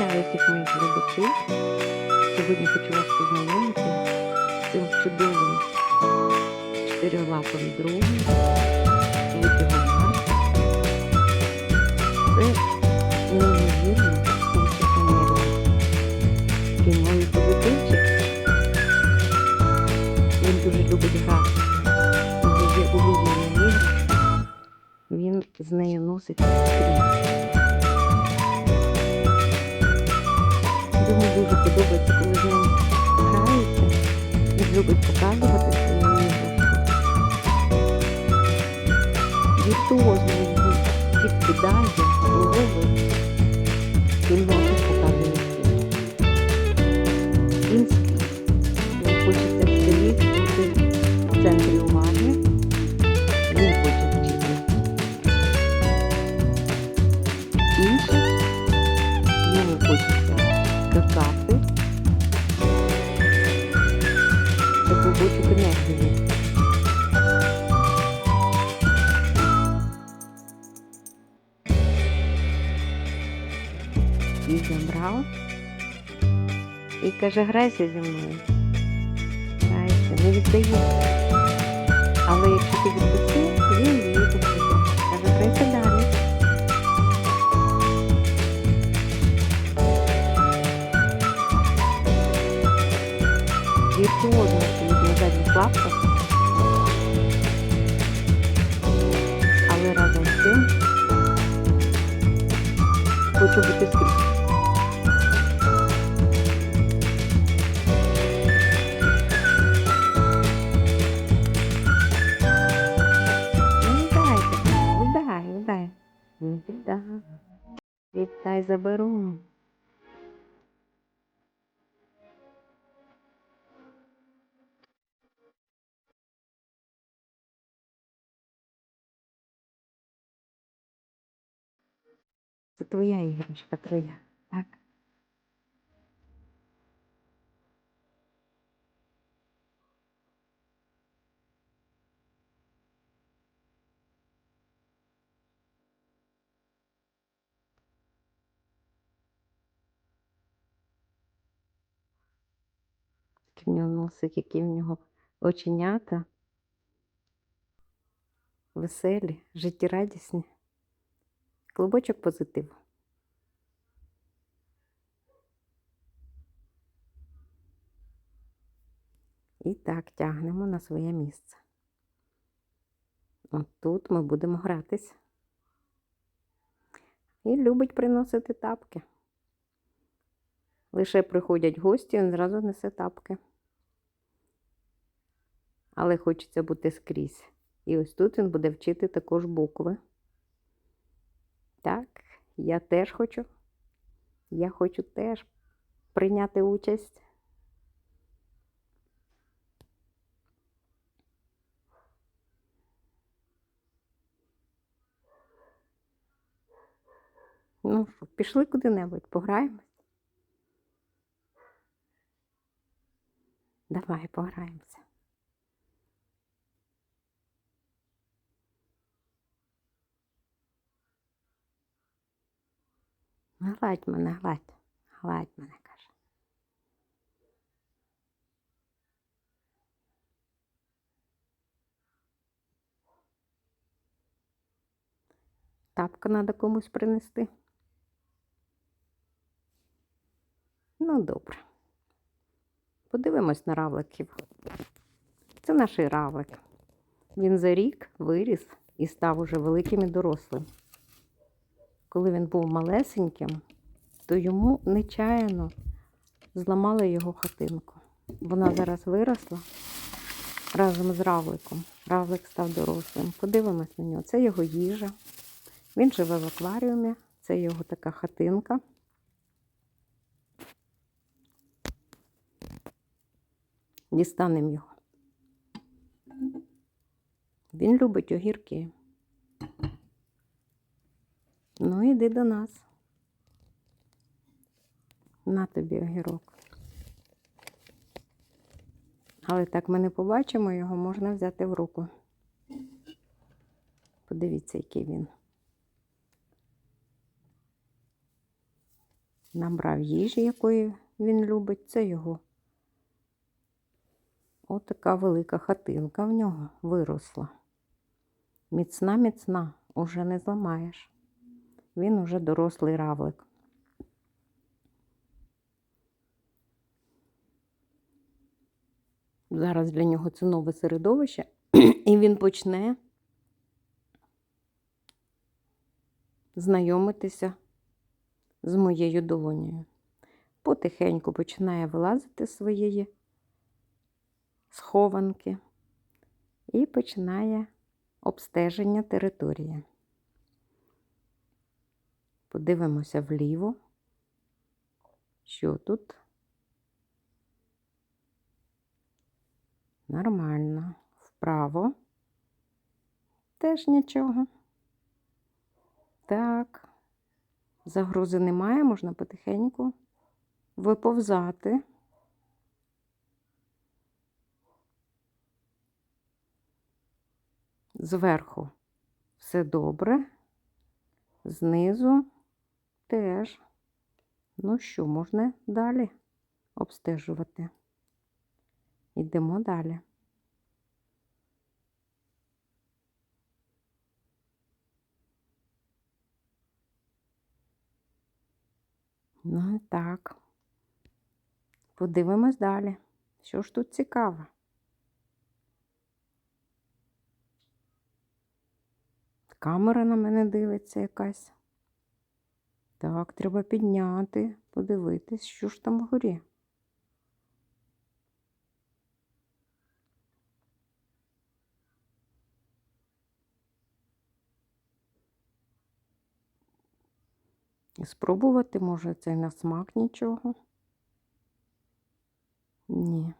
Вітаю всіх моїх глядачів. Сьогодні хочу вас познайомити з цим чудовим чотирилапим другом витягом Це неймовірно творча енергія. Такий. Він дуже любить. Він з нею носить скрізь. Йому дуже подобається, коли з ним граються. Він любить показувати свою іграшку. Віртуозно він підкидає, ловить. Він вам показує всім. Він хочеться скрізь бути в центрі енергію. І забрав. І каже, грайся зі мною. Грайся, не віддається. Але якщо ти відпустив, віртуозно стоїть на задніх лапках, але разом з тим хочу бути скрізь. Ну, віддайте, твоя іграшка, твоя, так? В нього носик, які в нього оченята. Веселі, життєрадісні. Клубочок позитиву. І так тягнемо на своє місце. От тут ми будемо гратись. І любить приносити тапки. Лише приходять гості, він зразу несе тапки. Але хочеться бути скрізь. І ось тут він буде вчити також букви. Так, я теж хочу. Я хочу теж прийняти участь. Ну що, пішли куди-небудь, пограємось? Давай пограємося. Гладь мене, гладь, гладь мене, каже. Тапка треба комусь принести. Ну, добре. Подивимось на равликів. Це наш равлик. Він за рік виріс і став уже великим і дорослим. Коли він був малесеньким, то йому нечаянно зламали його хатинку. Вона зараз виросла разом з равликом. Равлик став дорослим. Подивимось на нього. Це його їжа. Він живе в акваріумі, це його така хатинка. Дістанемо його. Він любить огірки. Ну, іди до нас. На тобі огірок. Але так ми не побачимо, його можна взяти в руку. Подивіться, який він. набрав їжі, якої він любить. Це його. Отака велика хатинка в нього виросла. Міцна, міцна, уже не зламаєш. Він уже дорослий равлик. Зараз для нього це нове середовище, і він почне знайомитися з моєю долонею. Потихеньку починає вилазити з своєї схованки і починає обстеження території. Подивимося вліво, що тут. Нормально. Вправо. Теж нічого. Так. Загрози немає, можна потихеньку виповзати. Зверху все добре, знизу теж. Ну що, можна далі обстежувати. Йдемо далі. Ну так. Подивимось далі. Що ж тут цікаво? Камера на мене дивиться якась. Так, треба підняти, подивитись, що ж там вгорі. І спробувати, може, це на смак нічого. Ні.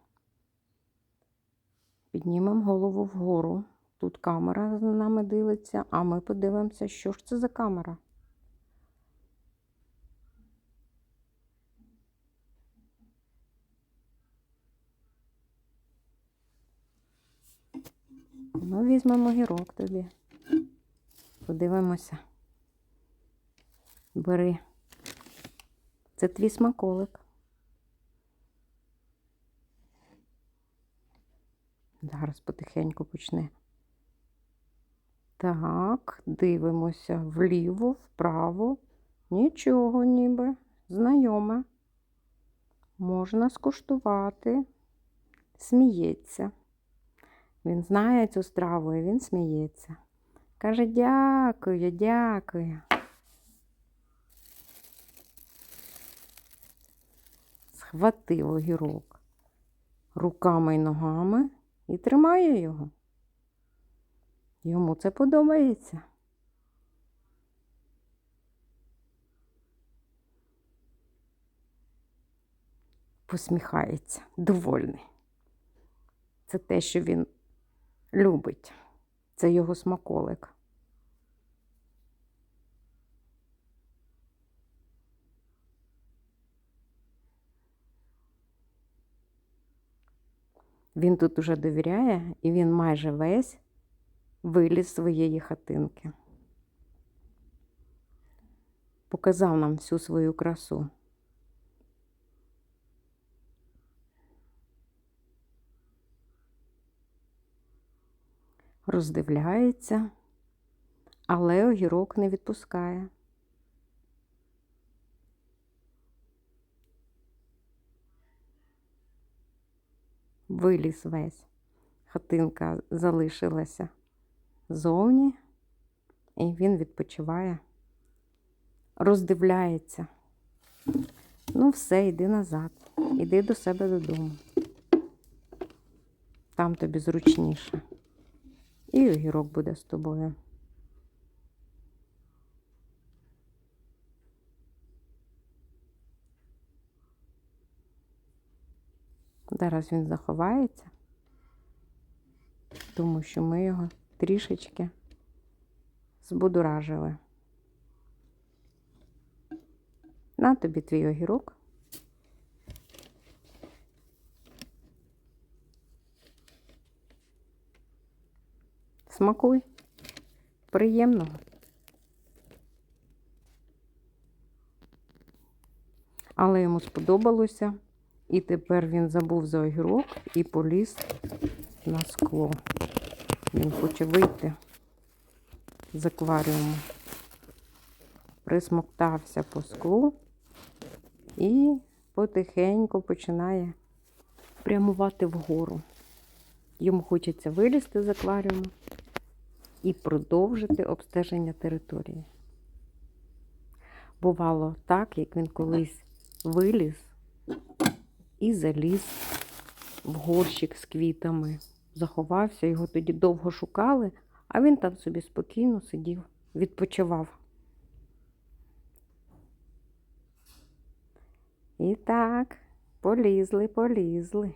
Піднімемо голову вгору. Тут камера за нами дивиться, а ми подивимося, що ж це за камера. Ну, візьмемо гірок тобі. Подивимося. Бери. Це твій смаколик. Зараз потихеньку почне. Так, дивимося вліво, вправо. Нічого ніби. Знайоме. Можна скуштувати. Сміється. Він знає цю страву і він сміється. Каже, дякую, дякую. Схватив огірок руками й ногами і тримає його. Йому це подобається. Посміхається, довольний. Це те, що він любить. Це його смаколик. Він тут уже довіряє, і він майже весь виліз з своєї хатинки. Показав нам всю свою красу. Роздивляється, але огірок не відпускає. Виліз весь. Хатинка залишилася зовні, і він відпочиває, роздивляється. Ну, все, йди назад, іди до себе додому. Там тобі зручніше. І огірок буде з тобою. Зараз він заховається, тому що ми його трішечки збудуражили. На тобі твій огірок. Смакуй. Приємного. Але йому сподобалося, і тепер він забув за огірок і поліз на скло. Він хоче вийти з акваріуму. Присмоктався по склу і потихеньку починає прямувати вгору. Йому хочеться вилізти з акваріуму і продовжити обстеження території. Бувало так, як він колись виліз і заліз в горщик з квітами, заховався, його тоді довго шукали, а він там собі спокійно сидів, відпочивав. І так, полізли, полізли.